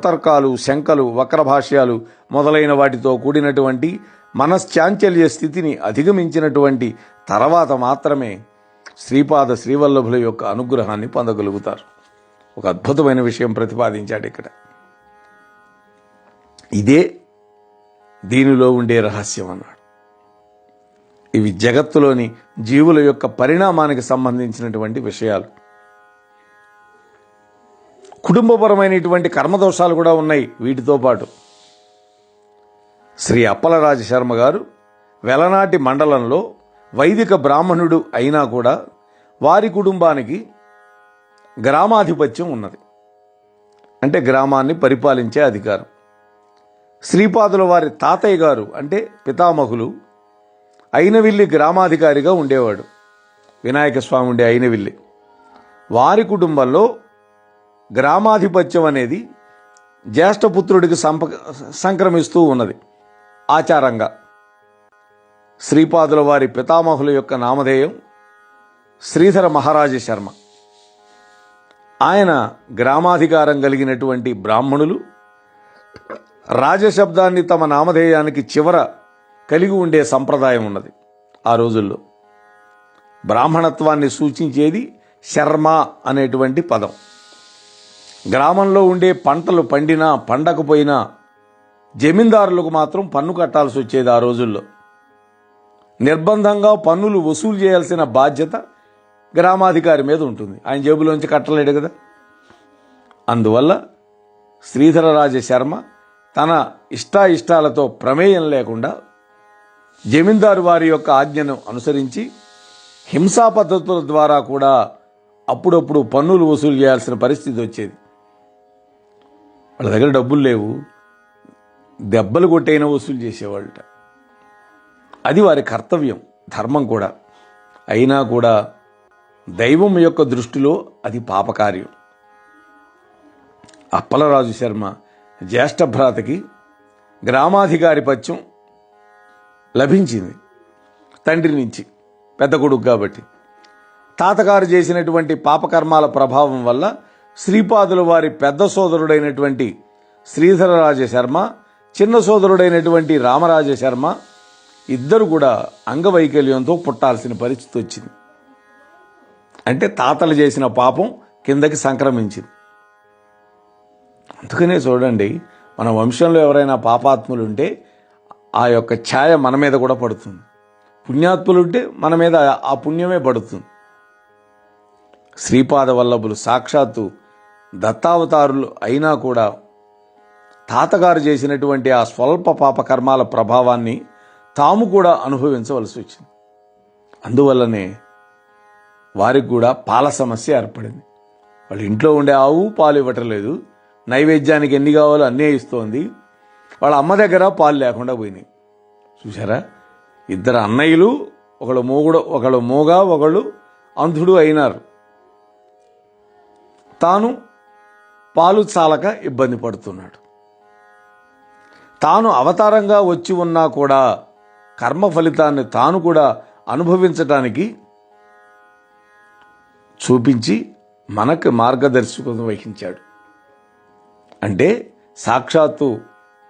కుతర్కాలు శంకలు వక్రభాష్యాలు మొదలైన వాటితో కూడినటువంటి మనశ్చాంచల్య స్థితిని అధిగమించినటువంటి తర్వాత మాత్రమే శ్రీపాద శ్రీవల్లభుల యొక్క అనుగ్రహాన్ని పొందగలుగుతారు. ఒక అద్భుతమైన విషయం ప్రతిపాదించాడు ఇక్కడ. ఇదే దీనిలో ఉండే రహస్యం అన్నాడు. ఇవి జగత్తులోని జీవుల యొక్క పరిణామానికి సంబంధించినటువంటి విషయాలు. కుటుంబపరమైనటువంటి కర్మదోషాలు కూడా ఉన్నాయి వీటితో పాటు. శ్రీ అప్పలరాజ శర్మ గారు వెలనాటి మండలంలో వైదిక బ్రాహ్మణుడు అయినా కూడా వారి కుటుంబానికి గ్రామాధిపత్యం ఉన్నది. అంటే గ్రామాన్ని పరిపాలించే అధికారం. శ్రీపాదుల వారి తాతయ్య గారు అంటే పితామహులు అయినవిల్లి గ్రామాధికారిగా ఉండేవాడు. వినాయక స్వామి ఉండే అయినవిల్లి. వారి కుటుంబంలో గ్రామాధిపత్యం అనేది జ్యేష్ఠపుత్రుడికి సంప సంక్రమిస్తూ ఉన్నది. ఆచారంగా. శ్రీపాదుల వారి పితామహుల యొక్క నామధేయం శ్రీధర మహారాజ శర్మ. ఆయన గ్రామాధికారం కలిగినటువంటి బ్రాహ్మణులు రాజశబ్దాన్ని తమ నామధేయానికి చివర కలిగి ఉండే సంప్రదాయం ఉన్నది ఆ రోజుల్లో. బ్రాహ్మణత్వాన్ని సూచించేది శర్మ అనేటువంటి పదం. గ్రామంలో ఉండే పంటలు పండినా పండకపోయినా జమీందారులకు మాత్రం పన్ను కట్టాల్సి వచ్చేది ఆ రోజుల్లో. నిర్బంధంగా పన్నులు వసూలు చేయాల్సిన బాధ్యత గ్రామాధికారి మీద ఉంటుంది. ఆయన జేబులోంచి కట్టలేడు కదా. అందువల్ల శ్రీధరరాజ శర్మ తన ఇష్టాయిష్టాలతో ప్రమేయం లేకుండా జమీందారు వారి యొక్క ఆజ్ఞను అనుసరించి హింసా పద్ధతుల ద్వారా కూడా అప్పుడప్పుడు పన్నులు వసూలు చేయాల్సిన పరిస్థితి వచ్చేది. వాళ్ళ దగ్గర డబ్బులు లేవు. దెబ్బలు కొట్టైనా వసూలు చేసేవాళ్ళట. అది వారి కర్తవ్యం ధర్మం కూడా. అయినా కూడా దైవం యొక్క దృష్టిలో అది పాపకార్యం. అప్పలరాజు శర్మ జ్యేష్ఠ భ్రాతకి గ్రామాధికారి పత్యం లభించింది తండ్రి నుంచి పెద్ద కొడుకు కాబట్టి. తాతగారు చేసినటువంటి పాపకర్మాల ప్రభావం వల్ల శ్రీపాదుల వారి పెద్ద సోదరుడైనటువంటి శ్రీధరరాజ శర్మ చిన్న సోదరుడైనటువంటి రామరాజ శర్మ ఇద్దరు కూడా అంగవైకల్యంతో పుట్టాల్సిన పరిస్థితి వచ్చింది. అంటే తాతలు చేసిన పాపం కిందకి సంక్రమించింది. అందుకనే చూడండి మన వంశంలో ఎవరైనా పాపాత్ములు ఉంటే ఆ యొక్క ఛాయ మన మీద కూడా పడుతుంది. పుణ్యాత్ములు ఉంటే మన మీద ఆ పుణ్యమే పడుతుంది. శ్రీపాద వల్లభులు సాక్షాత్తు దత్తావతారులు అయినా కూడా తాతగారు చేసినటువంటి ఆ స్వల్ప పాపకర్మాల ప్రభావాన్ని తాము కూడా అనుభవించవలసి వచ్చింది. అందువల్లనే వారికి కూడా పాల సమస్య ఏర్పడింది. వాళ్ళ ఇంట్లో ఉండే ఆవు పాలు ఇవ్వటం నైవేద్యానికి ఎన్ని కావాలో అన్నీ ఇస్తోంది. వాళ్ళ అమ్మ దగ్గర పాలు లేకుండా పోయినాయి. చూసారా ఇద్దరు అన్నయ్యలు ఒకళ్ళు మూగుడు ఒకళ్ళు మూగ ఒకళ్ళు అంధుడు అయినారు. తాను పాలు చాలక ఇబ్బంది పడుతున్నాడు. తాను అవతారంగా వచ్చి ఉన్నా కూడా కర్మ ఫలితాన్ని తాను కూడా అనుభవించటానికి చూపించి మనకు మార్గదర్శకం వహించాడు. అంటే సాక్షాత్తు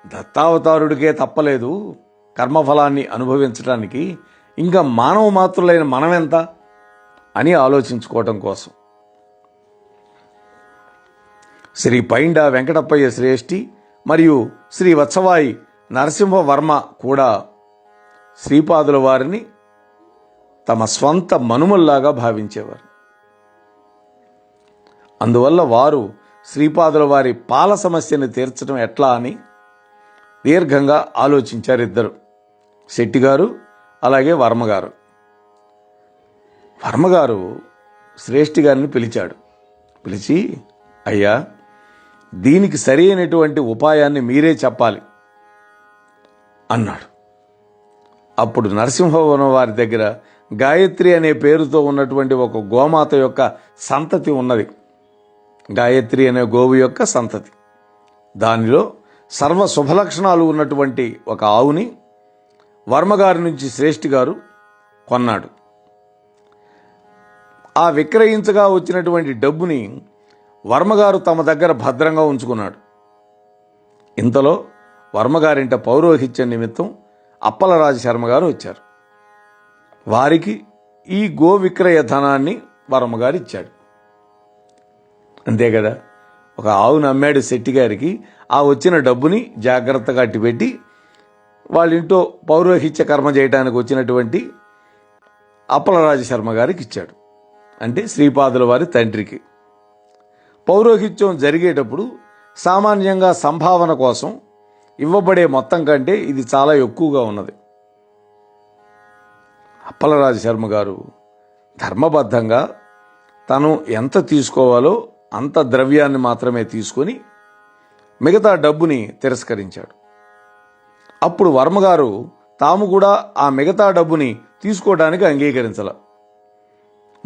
దత్తావతారుడికే తప్పలేదు. కర్మఫలాన్ని అనుభవించడానికి ఇంకా మానవ మాతృలైన మనమెంత అని ఆలోచించుకోవటం కోసం. శ్రీ పైండ వెంకటప్పయ్య శ్రేష్ఠి మరియు శ్రీ వత్సవాయి నరసింహవర్మ కూడా శ్రీపాదుల వారిని తమ స్వంత మనుమల్లాగా భావించేవారు. అందువల్ల వారు శ్రీపాదుల వారి పాల సమస్యను తీర్చడం ఎట్లా అని దీర్ఘంగా ఆలోచించారు ఇద్దరు. శెట్టి గారు అలాగే వర్మగారు వర్మగారు శ్రేష్ఠి గారిని పిలిచాడు. పిలిచి అయ్యా దీనికి సరి అయినటువంటి ఉపాయాన్ని మీరే చెప్పాలి అన్నాడు. అప్పుడు నరసింహవనం వారి దగ్గర గాయత్రి అనే పేరుతో ఉన్నటువంటి ఒక గోమాత యొక్క సంతతి ఉన్నది. గాయత్రి అనే గోవు యొక్క సంతతి. దానిలో సర్వ శుభలక్షణాలు ఉన్నటువంటి ఒక ఆవుని వర్మగారి నుంచి శ్రేష్ఠి గారు కొన్నాడు. ఆ విక్రయించగా వచ్చినటువంటి డబ్బుని వర్మగారు తమ దగ్గర భద్రంగా ఉంచుకున్నాడు. ఇంతలో వర్మగారింట పౌరోహిత్యం నిమిత్తం అప్పలరాజు శర్మ గారు వచ్చారు. వారికి ఈ గో విక్రయ ధనాన్ని వర్మగారు ఇచ్చాడు. అంతే కదా? ఒక ఆవును అమ్మాడు శెట్టి గారికి ఆ వచ్చిన డబ్బుని జాగ్రత్తగా అట్టిపెట్టి వాళ్ళ పౌరోహిత్య కర్మ చేయడానికి వచ్చినటువంటి అప్పలరాజు శర్మ గారికి ఇచ్చాడు. అంటే శ్రీపాదుల వారి తండ్రికి. పౌరోహిత్యం జరిగేటప్పుడు సామాన్యంగా సంభావన కోసం ఇవ్వబడే మొత్తం కంటే ఇది చాలా ఎక్కువగా ఉన్నది. అప్పలరాజు శర్మ గారు ధర్మబద్ధంగా తను ఎంత తీసుకోవాలో అంత ద్రవ్యాన్ని మాత్రమే తీసుకొని మిగతా డబ్బుని తిరస్కరించాడు. అప్పుడు వర్మగారు తాము కూడా ఆ మిగతా డబ్బుని తీసుకోవడానికి అంగీకరించాల.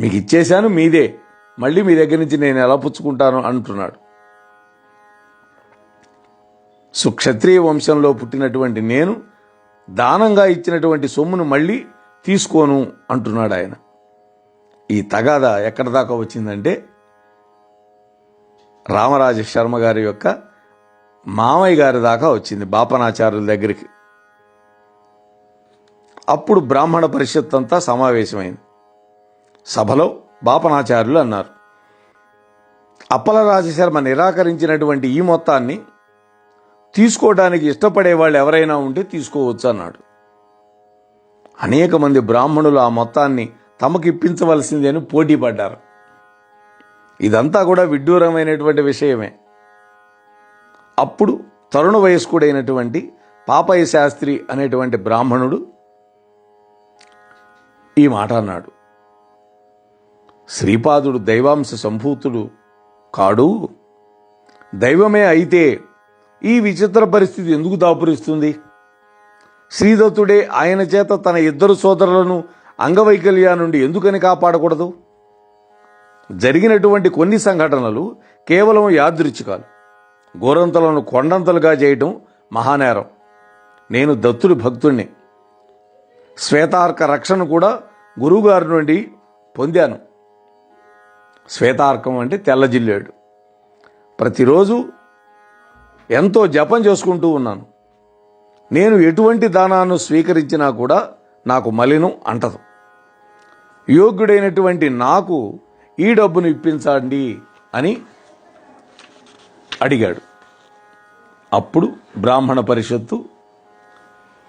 మీకు ఇచ్చేశాను మీదే మళ్ళీ మీ దగ్గర నుంచి నేను ఎలా పుచ్చుకుంటాను అంటున్నాడు. సుక్షత్రియ వంశంలో పుట్టినటువంటి నేను దానంగా ఇచ్చినటువంటి సొమ్మును మళ్ళీ తీసుకోను అంటున్నాడు ఆయన. ఈ తగాద ఎక్కడి దాకా వచ్చిందంటే రామరాజ శర్మ గారి యొక్క మామయ్య గారి దాకా వచ్చింది బాపనాచార్యుల దగ్గరికి. అప్పుడు బ్రాహ్మణ పరిషత్ అంతా సమావేశమైంది. సభలో బాపనాచార్యులు అన్నారు. అప్పల రాజశర్మ నిరాకరించినటువంటి ఈ మొత్తాన్ని తీసుకోవడానికి ఇష్టపడే వాళ్ళు ఎవరైనా ఉంటే తీసుకోవచ్చు అన్నాడు. అనేక మంది బ్రాహ్మణులు ఆ మొత్తాన్ని తమకిప్పించవలసింది అని పోటీ పడ్డారు. ఇదంతా కూడా విడ్డూరమైనటువంటి విషయమే. అప్పుడు తరుణ వయస్కుడైనటువంటి పాపయ్య శాస్త్రి అనేటువంటి బ్రాహ్మణుడు ఈ మాట అన్నాడు. శ్రీపాదుడు దైవాంశ సంభూతుడు కాడు. దైవమే అయితే ఈ విచిత్ర పరిస్థితి ఎందుకు దాపురిస్తుంది? శ్రీదత్తుడే ఆయన చేత తన ఇద్దరు సోదరులను అంగవైకల్యా నుండి ఎందుకని కాపాడకూడదు? జరిగినటువంటి కొన్ని సంఘటనలు కేవలం యాదృచ్ఛికాలు. గోరంతలను కొండంతలుగా చేయటం మహానేరం. నేను దత్తుడి భక్తుణ్ణి. శ్వేతార్క రక్షణ కూడా గురువుగారి నుండి పొందాను. శ్వేతార్కం అంటే తెల్ల జిల్లేడు. ప్రతిరోజు ఎంతో జపం చేసుకుంటూ ఉన్నాను. నేను ఎటువంటి దానాన్ని స్వీకరించినా కూడా నాకు మలినం అంటదు. యోగ్యుడైనటువంటి నాకు ఈ డబ్బును ఇప్పించండి అని అడిగాడు. అప్పుడు బ్రాహ్మణ పరిషత్తు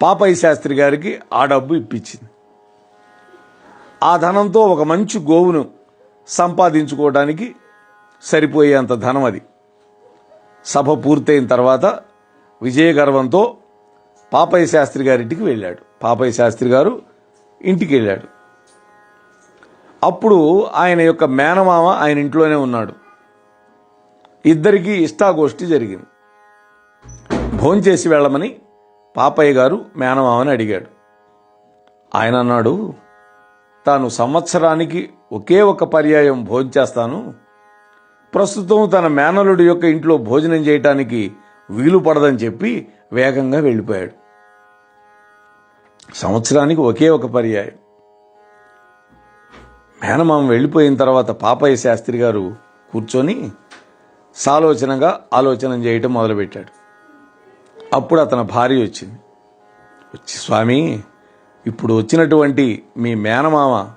పాపయ్య శాస్త్రి గారికి ఆ డబ్బు ఇప్పించింది. ఆ ధనంతో ఒక మంచి గోవును సంపాదించుకోవడానికి సరిపోయేంత ధనం అది. సభ పూర్తయిన తర్వాత విజయగర్వంతో పాపయ్య శాస్త్రి గారింటికి వెళ్ళాడు. పాపయ్య శాస్త్రి గారు ఇంటికి వెళ్ళాడు. అప్పుడు ఆయన యొక్క మేనమామ ఆయన ఇంట్లోనే ఉన్నాడు. ఇద్దరికీ ఇష్టాగోష్ఠి జరిగింది. భోంచేసి వెళ్ళమని పాపయ్య గారు మేనమామని అడిగాడు. ఆయన అన్నాడు తాను సంవత్సరానికి ఒకే ఒక పర్యాయం భోంచేస్తాను. ప్రస్తుతం తన మేనలుడి యొక్క ఇంట్లో భోజనం చేయటానికి వీలు పడదని చెప్పి వేగంగా వెళ్ళిపోయాడు. సంవత్సరానికి ఒకే ఒక పర్యాయం. మేనమామ వెళ్ళిపోయిన తర్వాత పాపయ్య శాస్త్రి గారు కూర్చొని సాలోచనగా ఆలోచన చేయటం మొదలుపెట్టాడు. అప్పుడు అతని భార్య వచ్చింది. వచ్చి స్వామి ఇప్పుడు వచ్చినటువంటి మీ మేనమామ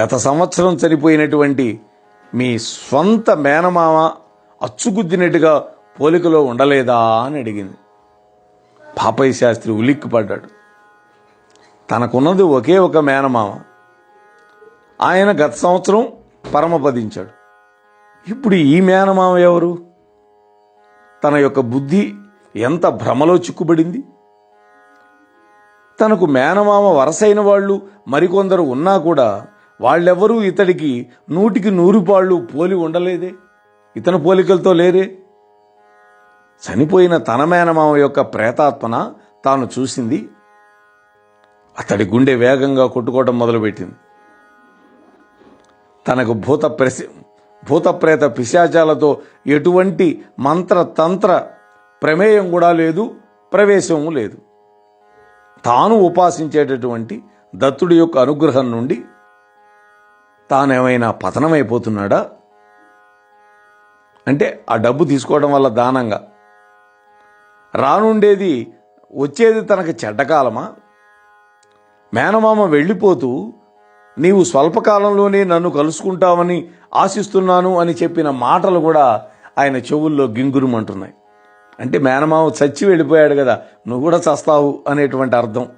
గత సంవత్సరం చనిపోయినటువంటి మీ స్వంత మేనమామ అచ్చుగుద్దినట్టుగా పోలికలో ఉండలేదా అని అడిగింది. పాపయ్య శాస్త్రి ఉలిక్కిపడ్డాడు. తనకున్నది ఒకే ఒక మేనమామ. ఆయన గత సంవత్సరం పరమపదించాడు. ఇప్పుడు ఈ మేనమామ ఎవరు? తన యొక్క బుద్ధి ఎంత భ్రమలో చిక్కుబడింది? తనకు మేనమామ వరసైన వాళ్ళు మరికొందరు ఉన్నా కూడా వాళ్ళెవ్వరూ ఇతడికి నూటికి నూరు పాళ్ళు పోలి ఉండలేదే. ఇతను పోలికలతో లేరే చనిపోయిన తన మేనమామ యొక్క ప్రేతాత్మన తాను చూసింది. అతడి గుండె వేగంగా కొట్టుకోవడం మొదలుపెట్టింది. తనకు భూత ప్రసి భూతప్రేత పిశాచాలతో ఎటువంటి మంత్ర తంత్ర ప్రమేయం కూడా లేదు ప్రవేశము లేదు. తాను ఉపాసించేటటువంటి దత్తుడి యొక్క అనుగ్రహం నుండి తానేమైనా పతనమైపోతున్నాడా? అంటే ఆ డబ్బు తీసుకోవడం వల్ల దానంగా. రానుండేది వచ్చేది తనకు చెడ్డకాలమా? మేనమామ వెళ్ళిపోతూ నీవు స్వల్పకాలంలోనే నన్ను కలుసుకుంటావని ఆశిస్తున్నాను అని చెప్పిన మాటలు కూడా ఆయన చెవుల్లో గింగురుమంటున్నాయి. అంటే మేనమామ చచ్చి వెళ్ళిపోయాడు కదా నువ్వు కూడా చస్తావు అనేటువంటి అర్థం.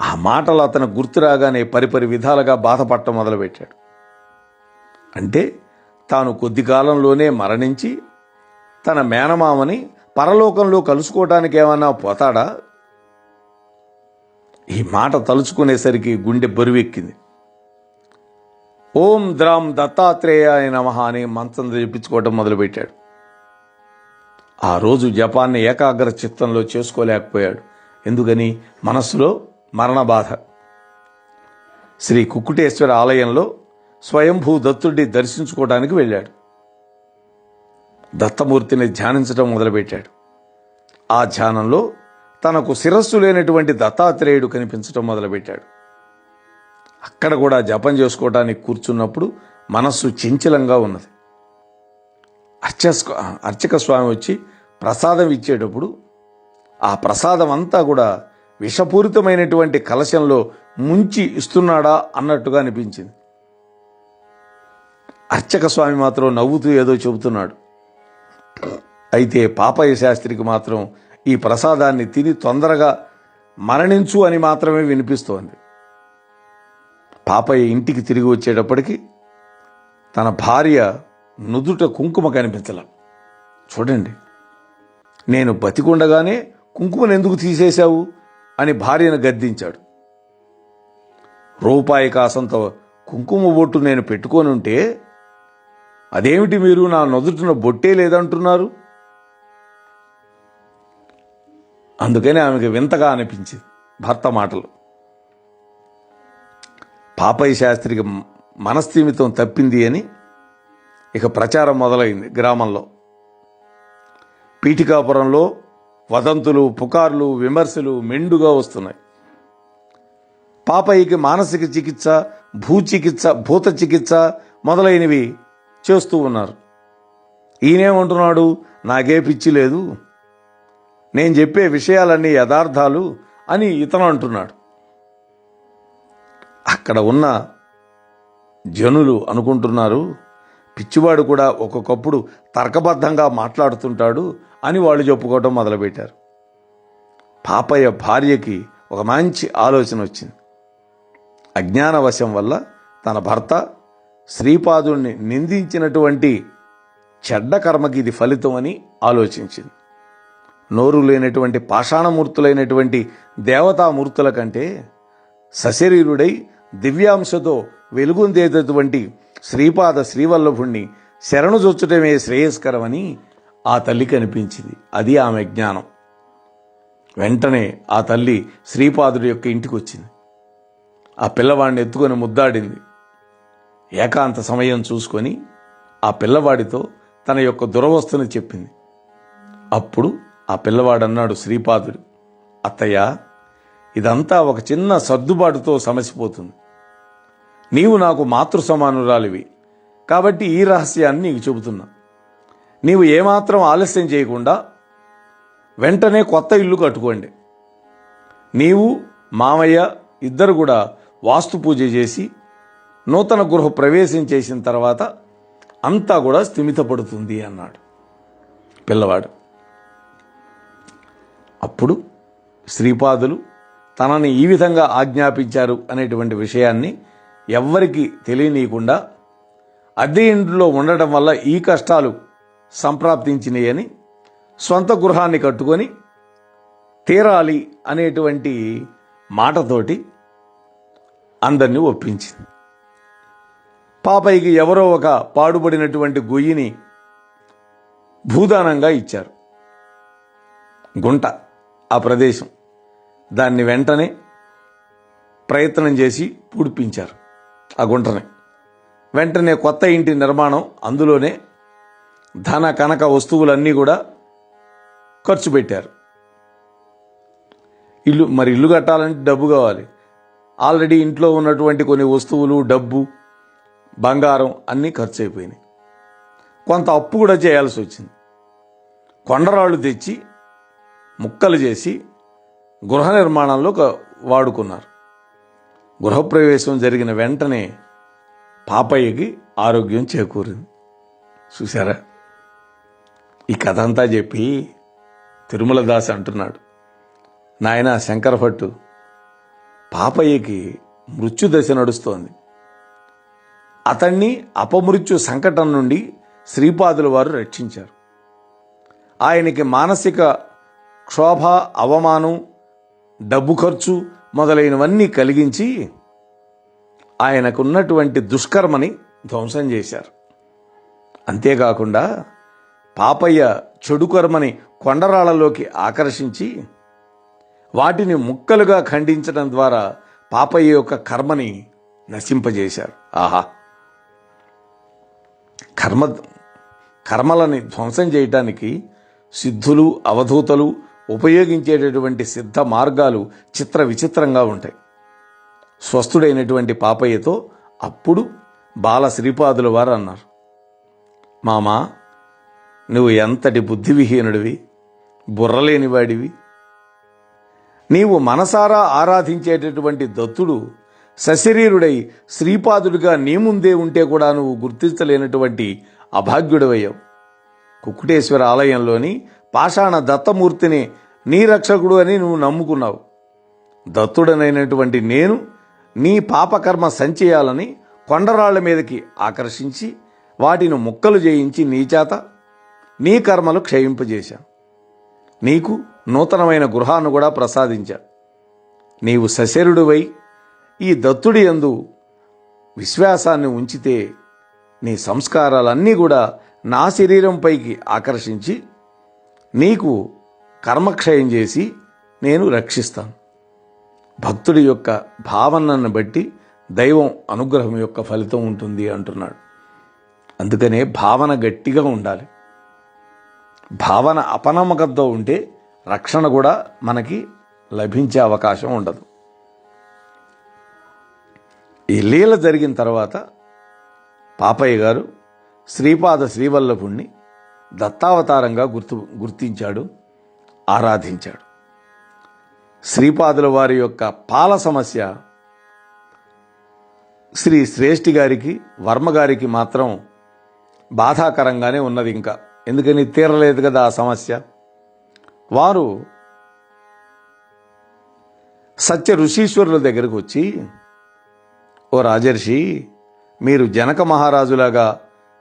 ఆ మాటలు అతను గుర్తు రాగానే పరిపరి విధాలుగా బాధపడటం మొదలుపెట్టాడు. అంటే తాను కొద్ది కాలంలోనే మరణించి తన మేనమామని పరలోకంలో కలుసుకోవటానికి ఏమన్నా పోతాడా? ఈ మాట తలుచుకునేసరికి గుండె బరువెక్కింది. ఓం ద్రాం దత్తాత్రేయాయ నమ అని మంత్రం జపించుకోవటం మొదలుపెట్టాడు. ఆ రోజు జపాన్ని ఏకాగ్ర చిత్తంలో చేసుకోలేకపోయాడు. ఎందుకని? మనస్సులో మరణ బాధ శ్రీ కుక్కుటేశ్వర ఆలయంలో స్వయంభూ దత్తుడిని దర్శించుకోవడానికి వెళ్ళాడు. దత్తమూర్తిని ధ్యానించడం మొదలుపెట్టాడు. ఆ ధ్యానంలో తనకు శిరస్సు లేనటువంటి దత్తాత్రేయుడు కనిపించడం మొదలుపెట్టాడు. అక్కడ కూడా జపం చేసుకోవడానికి కూర్చున్నప్పుడు మనస్సు చంచలంగా ఉన్నది. అర్చస్ అర్చక స్వామి వచ్చి ప్రసాదం ఇచ్చేటప్పుడు ఆ ప్రసాదం అంతా కూడా విషపూరితమైనటువంటి కలశంలో ముంచి ఇస్తున్నాడా అన్నట్టుగా అనిపించింది. అర్చక స్వామి మాత్రం నవ్వుతూ ఏదో చెబుతున్నాడు. అయితే పాపయ్య శాస్త్రికి మాత్రం ఈ ప్రసాదాన్ని తిని తొందరగా మరణించు అని మాత్రమే వినిపిస్తోంది. పాపయ్య ఇంటికి తిరిగి వచ్చేటప్పటికి తన భార్య నుదుట కుంకుమ కనిపించల. చూడండి నేను బతికుండగానే కుంకుమను ఎందుకు తీసేశావు అని భార్యను గద్దించాడు. రూపాయి కాసంత కుంకుమ బొట్టు నేను పెట్టుకొని ఉంటే అదేమిటి మీరు నా నొదుటిన బొట్టే లేదంటున్నారు? అందుకని ఆమెకు వింతగా అనిపించింది భర్త మాటలు. పాపయ్య శాస్త్రికి మనస్థిమితం తప్పింది అని ఇక ప్రచారం మొదలైంది గ్రామంలో. పీఠికాపురంలో వదంతులు పుకార్లు విమర్శలు మెండుగా వస్తున్నాయి. పాపయ్యకి మానసిక చికిత్స భూచికిత్స భూత చికిత్స మొదలైనవి చేస్తూ ఉన్నారు. ఈయనేమంటున్నాడు నాకే పిచ్చి లేదు. నేను చెప్పే విషయాలన్నీ యథార్థాలు అని ఇతను అంటున్నాడు. అక్కడ ఉన్న జనులు అనుకుంటున్నారు పిచ్చివాడు కూడా ఒక్కొక్కప్పుడు తర్కబద్ధంగా మాట్లాడుతుంటాడు అని వాళ్ళు చెప్పుకోవటం మొదలుపెట్టారు. పాపయ్య భార్యకి ఒక మంచి ఆలోచన వచ్చింది. అజ్ఞానవశం వల్ల తన భర్త శ్రీపాదుణ్ణి నిందించినటువంటి చెడ్డ కర్మకి ఇది ఫలితం అని ఆలోచించింది. నోరు లేనటువంటి పాషాణమూర్తులైనటువంటి దేవతామూర్తుల కంటే సశరీరుడై దివ్యాంశతో వెలుగుందేటటువంటి శ్రీపాద శ్రీవల్లభుణ్ణి శరణు చొచ్చటమే శ్రేయస్కరమని ఆ తల్లి కనిపించింది. అది ఆమె జ్ఞానం. వెంటనే ఆ తల్లి శ్రీపాదుడి యొక్క ఇంటికి వచ్చింది ఆ పిల్లవాడిని ఎత్తుకొని ముద్దాడింది. ఏకాంత సమయం చూసుకొని ఆ పిల్లవాడితో తన యొక్క దురవస్థను చెప్పింది. అప్పుడు ఆ పిల్లవాడన్నాడు శ్రీపాదుడు అత్తయ్య ఇదంతా ఒక చిన్న సర్దుబాటుతో సమసిపోతుంది. నీవు నాకు మాతృ సమానురాలివి కాబట్టి ఈ రహస్యాన్ని నీకు చెబుతున్నా. నీవు ఏమాత్రం ఆలస్యం చేయకుండా వెంటనే కొత్త ఇల్లు కట్టుకోండి. నీవు మామయ్య ఇద్దరు కూడా వాస్తు పూజ చేసి నూతన గృహ ప్రవేశం చేసిన తర్వాత అంతా కూడా స్థిమితపడుతుంది అన్నాడు. పిల్లవాడు. అప్పుడు శ్రీపాదులు తనని ఈ విధంగా ఆజ్ఞాపించారు అనేటువంటి విషయాన్ని ఎవ్వరికి తెలియనీయకుండా అద్దె ఇంట్లో ఉండటం వల్ల ఈ కష్టాలు సంప్రాప్తించినాయని సొంత గృహాన్ని కట్టుకొని తీరాలి అనేటువంటి మాటతోటి అందరినీ ఒప్పించింది. పాపయ్యకి ఎవరో ఒక పాడుబడినటువంటి గొయ్యిని భూదానంగా ఇచ్చారు. గుంట ఆ ప్రదేశం. దాన్ని వెంటనే ప్రయత్నం చేసి పూడిపించారు ఆ గుంటని. వెంటనే కొత్త ఇంటి నిర్మాణం అందులోనే ధన కనక వస్తువులన్నీ కూడా ఖర్చు పెట్టారు. ఇల్లు మరి ఇల్లు కట్టాలంటే డబ్బు కావాలి. ఆల్రెడీ ఇంట్లో ఉన్నటువంటి కొన్ని వస్తువులు డబ్బు బంగారం అన్నీ ఖర్చు అయిపోయినాయి. కొంత అప్పు కూడా చేయాల్సి వచ్చింది. కొండరాళ్ళు తెచ్చి ముక్కలు చేసి గృహ నిర్మాణంలో ఒక వాడుకున్నారు. గృహప్రవేశం జరిగిన వెంటనే పాపయ్యకి ఆరోగ్యం చేకూరింది. చూసారా ఈ కథ అంతా చెప్పి తిరుమల దాస్ అంటున్నాడు. నాయన శంకరభట్టు పాపయ్యకి మృత్యుదశ నడుస్తోంది. అతన్ని అపమృత్యు సంకటం నుండి శ్రీపాదుల వారు రక్షించారు. ఆయనకి మానసిక క్షోభ అవమానం డబ్బు ఖర్చు మొదలైనవన్నీ కలిగించి ఆయనకున్నటువంటి దుష్కర్మని ధ్వంసం చేశారు. అంతేకాకుండా పాపయ్య చెడు కర్మని కొండరాళ్ళలోకి ఆకర్షించి వాటిని ముక్కలుగా ఖండించడం ద్వారా పాపయ్య యొక్క కర్మని నశింపజేశారు. ఆహా! కర్మ కర్మలని ధ్వంసం చేయటానికి సిద్ధులు అవధూతలు ఉపయోగించేటటువంటి సిద్ధ మార్గాలు చిత్ర విచిత్రంగా ఉంటాయి. స్వస్థుడైనటువంటి పాపయ్యతో అప్పుడు బాల శ్రీపాదుల వారు అన్నారు మామా నువ్వు ఎంతటి బుద్ధివిహీనుడివి బుర్రలేనివాడివి. నీవు మనసారా ఆరాధించేటటువంటి దత్తుడు సశరీరుడై శ్రీపాదుడిగా నీ ముందే ఉంటే కూడా నువ్వు గుర్తించలేనటువంటి అభాగ్యుడవయ్యావు. కుక్కుటేశ్వర ఆలయంలోని పాషాణ దత్తమూర్తిని నీ రక్షకుడు అని నువ్వు నమ్ముకున్నావు. దత్తుడనైనటువంటి నేను నీ పాపకర్మ సంచయాలని కొండరాళ్ళ మీదకి ఆకర్షించి వాటిని ముక్కలు చేయించి నీ చేత నీ కర్మలు క్షయింపజేశాను నీకు నూతనమైన గృహాన్ని కూడా ప్రసాదించా. నీవు సశరుడువై ఈ దత్తుడి యందు విశ్వాసాన్ని ఉంచితే నీ సంస్కారాలన్నీ కూడా నా శరీరంపైకి ఆకర్షించి నీకు కర్మక్షయం చేసి నేను రక్షిస్తాను. భక్తుడి యొక్క భావనను బట్టి దైవం అనుగ్రహం యొక్క ఫలితం ఉంటుంది అంటున్నాడు. అందుకనే భావన గట్టిగా ఉండాలి. భావన అపనమ్మకంతో ఉంటే రక్షణ కూడా మనకి లభించే అవకాశం ఉండదు. ఈ లీల జరిగిన తర్వాత పాపయ్య గారు శ్రీపాద శ్రీవల్లభుణ్ణి దత్తావతారంగా గుర్తు గుర్తించాడు ఆరాధించాడు. శ్రీపాదుల వారి యొక్క పాల సమస్య శ్రీ శ్రేష్ఠి గారికి వర్మ గారికి మాత్రం బాధాకరంగానే ఉన్నది ఇంకా. ఎందుకని తీరలేదు కదా ఆ సమస్య? వారు సత్య ఋషీశ్వరుల దగ్గరకు వచ్చి ఓ రాజర్షి మీరు జనక మహారాజులాగా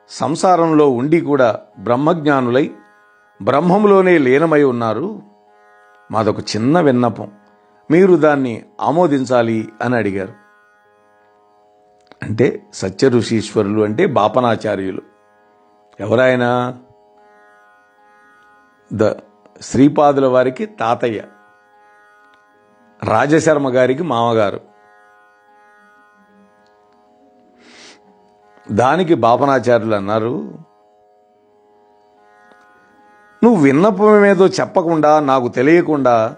సంసారంలో ఉండి కూడా బ్రహ్మజ్ఞానులై బ్రహ్మంలోనే లీనమై ఉన్నారు. మాదొక చిన్న విన్నపం. మీరు దాన్ని ఆమోదించాలి అని అడిగారు. అంటే సత్య ఋషీశ్వరులు అంటే బాపనాచార్యులు. ఎవరైనా ద శ్రీపాదుల వారికి తాతయ్య. రాజశర్మ గారికి మామగారు. దానికి బాపనాచార్యులు అన్నారు నువ్వు విన్నపం ఏదో చెప్పకుండా నాకు తెలియకుండా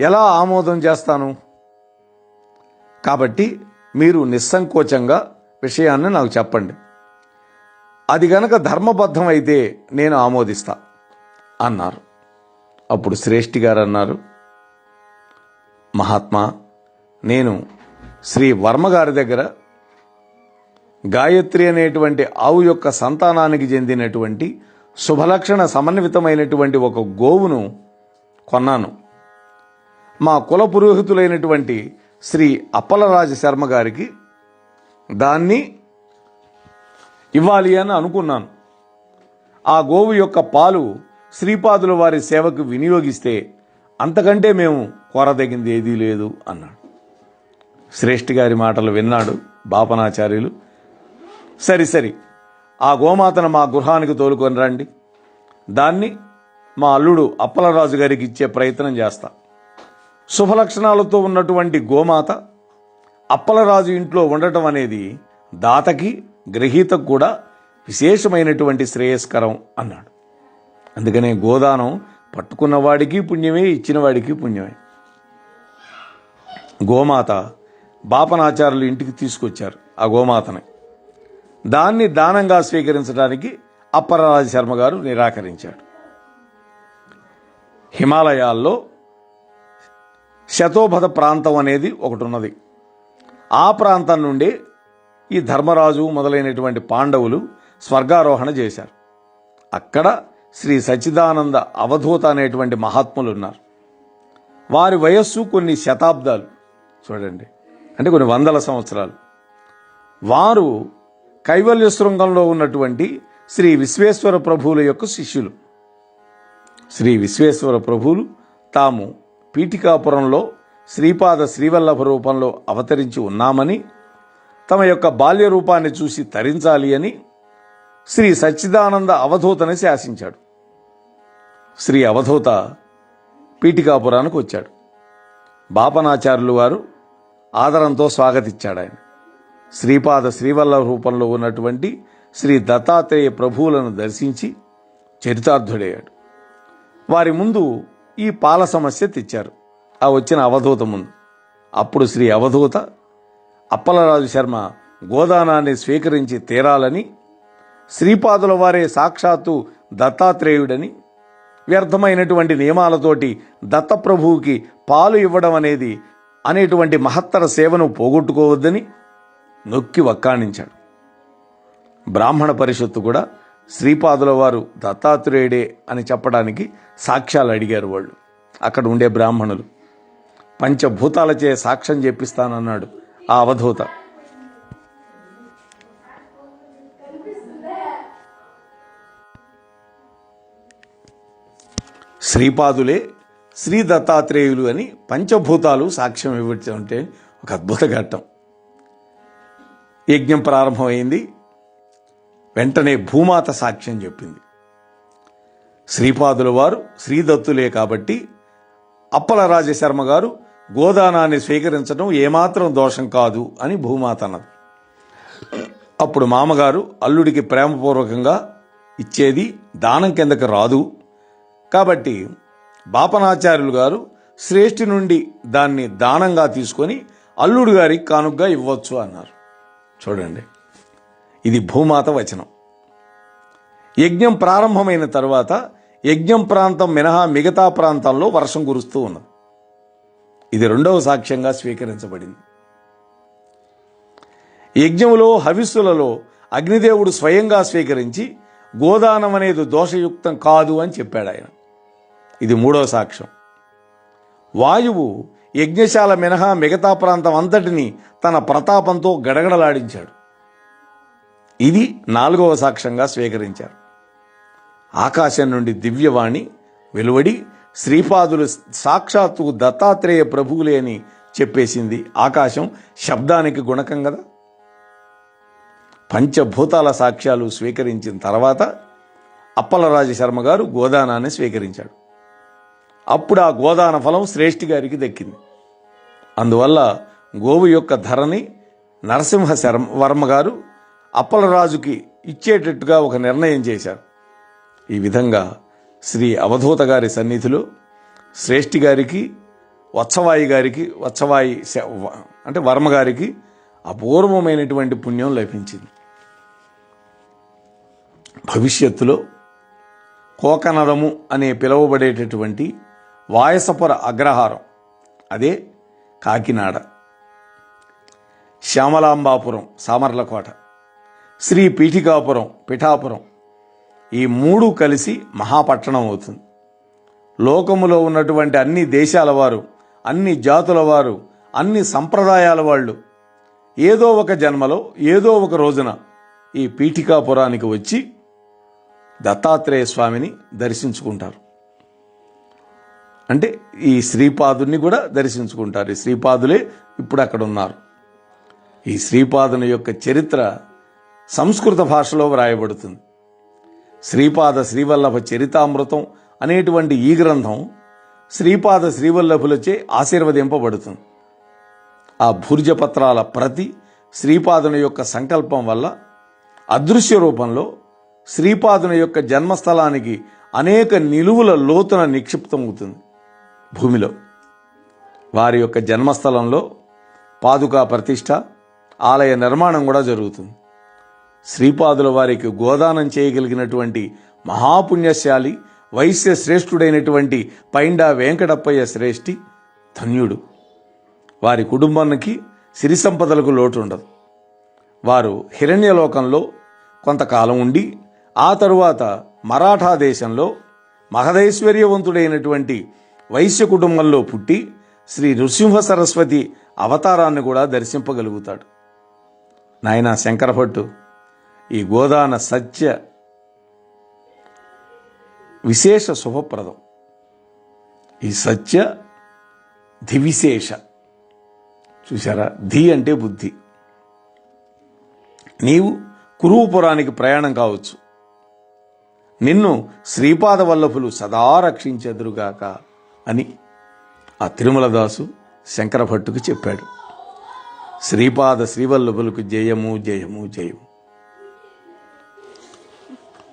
ఎలా ఆమోదం చేస్తాను? కాబట్టి మీరు నిస్సంకోచంగా విషయాన్ని నాకు చెప్పండి. అది గనక ధర్మబద్ధం అయితే నేను ఆమోదిస్తా అన్నారు. అప్పుడు శ్రేష్ఠి గారు అన్నారు మహాత్మా నేను శ్రీ వర్మ గారి దగ్గర గాయత్రి అనేటువంటి ఆవు యొక్క సంతానానికి చెందినటువంటి శుభలక్షణ సమన్వితమైనటువంటి ఒక గోవును కొన్నాను. మా కుల పురోహితులైనటువంటి శ్రీ అప్పలరాజ శర్మ గారికి దాన్ని ఇవ్వాలి అని అనుకున్నాను. ఆ గోవు యొక్క పాలు శ్రీపాదుల వారి సేవకు వినియోగిస్తే అంతకంటే మేము కోరదగింది ఏదీ లేదు అన్నాడు. శ్రేష్ఠి గారి మాటలు విన్నాడు బాపనాచార్యులు. సరి సరి. ఆ గోమాతను మా గృహానికి తోలుకొని రండి. దాన్ని మా అల్లుడు అప్పలరాజు గారికి ఇచ్చే ప్రయత్నం చేస్తా. శుభలక్షణాలతో ఉన్నటువంటి గోమాత అప్పలరాజు ఇంట్లో ఉండటం అనేది దాతకి గ్రహీతకు కూడా విశేషమైనటువంటి శ్రేయస్కరం అన్నాడు. అందుకనే గోదానం పట్టుకున్నవాడికి పుణ్యమే ఇచ్చినవాడికి పుణ్యమే. గోమాత బాపనాచారులు ఇంటికి తీసుకొచ్చారు ఆ గోమాతని. దాన్ని దానంగా స్వీకరించడానికి అప్పరరాజ శర్మ గారు నిరాకరించాడు. హిమాలయాల్లో శతోభద ప్రాంతం అనేది ఒకటి ఉన్నది ఆ ప్రాంతం నుండి ఈ ధర్మరాజు మొదలైనటువంటి పాండవులు స్వర్గారోహణ చేశారు. అక్కడ శ్రీ సచ్చిదానంద అవధూత అనేటువంటి మహాత్ములు ఉన్నారు వారి వయస్సు కొన్ని శతాబ్దాలు. చూడండి. అంటే కొన్ని వందల సంవత్సరాలు. వారు కైవల్య శృంగంలో ఉన్నటువంటి శ్రీ విశ్వేశ్వర ప్రభువుల యొక్క శిష్యులు. శ్రీ విశ్వేశ్వర ప్రభువులు తాము పీఠికాపురంలో శ్రీపాద శ్రీవల్లభ రూపంలో అవతరించి ఉన్నామని తమ యొక్క బాల్య రూపాన్ని చూసి తరించాలి అని శ్రీ సచ్చిదానంద అవధూతని శాసించాడు. శ్రీ అవధూత పీఠికాపురానికి వచ్చాడు. బాపనాచార్యులు వారు ఆదరంతో స్వాగతిచ్చాడు ఆయన శ్రీపాద శ్రీవల్ల రూపంలో ఉన్నటువంటి శ్రీ దత్తాత్రేయ ప్రభువులను దర్శించి చరితార్థుడయ్యాడు. వారి ముందు ఈ పాల సమస్య తెచ్చారు. ఆ వచ్చిన అవధూత ముందు. అప్పుడు శ్రీ అవధూత అప్పలరాజు శర్మ గోదానాన్ని స్వీకరించి తీరాలని శ్రీపాదుల వారే సాక్షాత్తు దత్తాత్రేయుడని వ్యర్థమైనటువంటి నియమాలతోటి దత్తప్రభువుకి పాలు ఇవ్వడం అనేది అనేటువంటి మహత్తర సేవను పోగొట్టుకోవద్దని నొక్కి వక్కాణించాడు. బ్రాహ్మణ పరిషత్తు కూడా శ్రీపాదుల వారు దత్తాత్రేయుడే అని చెప్పడానికి సాక్ష్యాలు అడిగారు వాళ్ళు. అక్కడ ఉండే బ్రాహ్మణులు పంచభూతాలచే సాక్ష్యం చెప్పిస్తానన్నాడు ఆ అవధూత. శ్రీపాదులే శ్రీ దత్తాత్రేయులు అని పంచభూతాలు సాక్ష్యం ఇవ్వడం అంటే ఒక అద్భుత ఘట్టం. యజ్ఞం ప్రారంభమైంది. వెంటనే భూమాత సాక్ష్యం చెప్పింది. శ్రీపాదుల వారు శ్రీదత్తులే కాబట్టి అప్పల రాజశర్మ గారు గోదానాన్ని స్వీకరించడం ఏమాత్రం దోషం కాదు అని భూమాత అన్నది. అప్పుడు మామగారు అల్లుడికి ప్రేమపూర్వకంగా ఇచ్చేది దానం కిందకి రాదు. కాబట్టి బాపనాచార్యులు గారు శ్రేష్ఠి నుండి దాన్ని దానంగా తీసుకొని అల్లుడు గారికి కానుగ్గా ఇవ్వచ్చు అన్నారు. చూడండి. ఇది భూమాత వచనం. యజ్ఞం ప్రారంభమైన తర్వాత యజ్ఞం ప్రాంతం మినహా మిగతా ప్రాంతాల్లో వర్షం కురుస్తూ ఉన్నది. ఇది రెండవ సాక్ష్యంగా స్వీకరించబడింది. యజ్ఞములో హవిస్సులలో అగ్నిదేవుడు స్వయంగా స్వీకరించి గోదానం అనేది దోషయుక్తం కాదు అని చెప్పాడు ఆయన. ఇది మూడవ సాక్ష్యం. వాయువు యజ్ఞశాల మినహా మిగతా ప్రాంతం అంతటిని తన ప్రతాపంతో గడగడలాడించాడు. ఇది నాలుగవ సాక్ష్యంగా స్వీకరించారు. ఆకాశం నుండి దివ్యవాణి వెలువడి శ్రీపాదులు సాక్షాత్తు దత్తాత్రేయ ప్రభువులే అని చెప్పేసింది ఆకాశం. శబ్దానికి గుణకం కదా. పంచభూతాల సాక్ష్యాలు స్వీకరించిన తర్వాత అప్పలరాజ శర్మ గారు గోదానాన్ని స్వీకరించాడు. అప్పుడు ఆ గోదాన ఫలం శ్రేష్ఠి గారికి దక్కింది. అందువల్ల గోవు యొక్క ధరని నరసింహ శర్మ వర్మ గారు అప్పలరాజుకి ఇచ్చేటట్టుగా ఒక నిర్ణయం చేశారు. ఈ విధంగా శ్రీ అవధూత గారి సన్నిధిలో శ్రేష్ఠి గారికి వత్సవాయి గారికి వత్సవాయి శ- అంటే వర్మ గారికి అపూర్వమైనటువంటి పుణ్యం లభించింది. భవిష్యత్తులో కోకనదము అనే పిలువబడేటటువంటి వాయసపుర అగ్రహారం. అదే కాకినాడ. శ్యామలాంబాపురం సామర్లకోట. శ్రీ పీఠికాపురం పిఠాపురం. ఈ మూడు కలిసి మహాపట్టణం అవుతుంది. లోకములో ఉన్నటువంటి అన్ని దేశాల వారు అన్ని జాతుల వారు అన్ని సంప్రదాయాల వాళ్ళు ఏదో ఒక జన్మలో ఏదో ఒక రోజున ఈ పీఠికాపురానికి వచ్చి దత్తాత్రేయ స్వామిని దర్శించుకుంటారు. అంటే ఈ శ్రీపాదుని కూడా దర్శించుకుంటారు. ఈ శ్రీపాదులే ఇప్పుడు అక్కడ ఉన్నారు. ఈ శ్రీపాదుని యొక్క చరిత్ర సంస్కృత భాషలో వ్రాయబడుతుంది. శ్రీపాద శ్రీవల్లభ చరితామృతం అనేటువంటి ఈ గ్రంథం శ్రీపాద శ్రీవల్లభులచే ఆశీర్వదింపబడుతుంది. ఆ భూర్జపత్రాల ప్రతి శ్రీపాదుని యొక్క సంకల్పం వల్ల అదృశ్య రూపంలో శ్రీపాదుని యొక్క జన్మస్థలానికి అనేక నిలువుల లోతున నిక్షిప్తమవుతుంది. భూమిలో. వారి యొక్క జన్మస్థలంలో పాదుకా ప్రతిష్ట ఆలయ నిర్మాణం కూడా జరుగుతుంది. శ్రీపాదుల వారికి గోదానం చేయగలిగినటువంటి మహాపుణ్యశాలి వైశ్య శ్రేష్ఠుడైనటువంటి పైండా వెంకటప్పయ్య శ్రేష్ఠి ధన్యుడు. వారి కుటుంబానికి సిరి సంపదలకు లోటు ఉండదు. వారు హిరణ్యలోకంలో కొంతకాలం ఉండి ఆ తరువాత మరాఠా దేశంలో మహదైశ్వర్యవంతుడైనటువంటి వైశ్య కుటుంబంలో పుట్టి శ్రీ నృసింహ సరస్వతి అవతారాన్ని కూడా దర్శింపగలుగుతాడు. నాయనా శంకరభట్టు ఈ గోదాన సత్య విశేష శుభప్రదం. ఈ సత్య ధివిశేష. చూసారా ధి అంటే బుద్ధి. నీవు కురువుపురానికి ప్రయాణం కావచ్చు. నిన్ను శ్రీపాద వల్లభులు సదా రక్షించెదురుగాక. అని ఆ తిరుమలదాసు శంకరభట్టుకు చెప్పాడు. శ్రీపాద శ్రీవల్లభులకు జయము జయము జయము.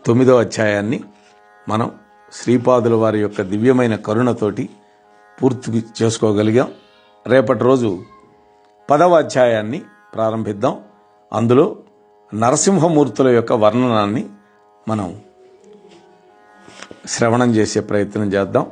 తొమ్మిదో అధ్యాయాన్ని మనం శ్రీపాదుల వారి యొక్క దివ్యమైన కరుణతోటి పూర్తి చేసుకోగలిగాం. రేపటి రోజు పదవ అధ్యాయాన్ని ప్రారంభిద్దాం. అందులో నరసింహమూర్తుల యొక్క వర్ణనాన్ని మనం శ్రవణం చేసే ప్రయత్నం చేద్దాం.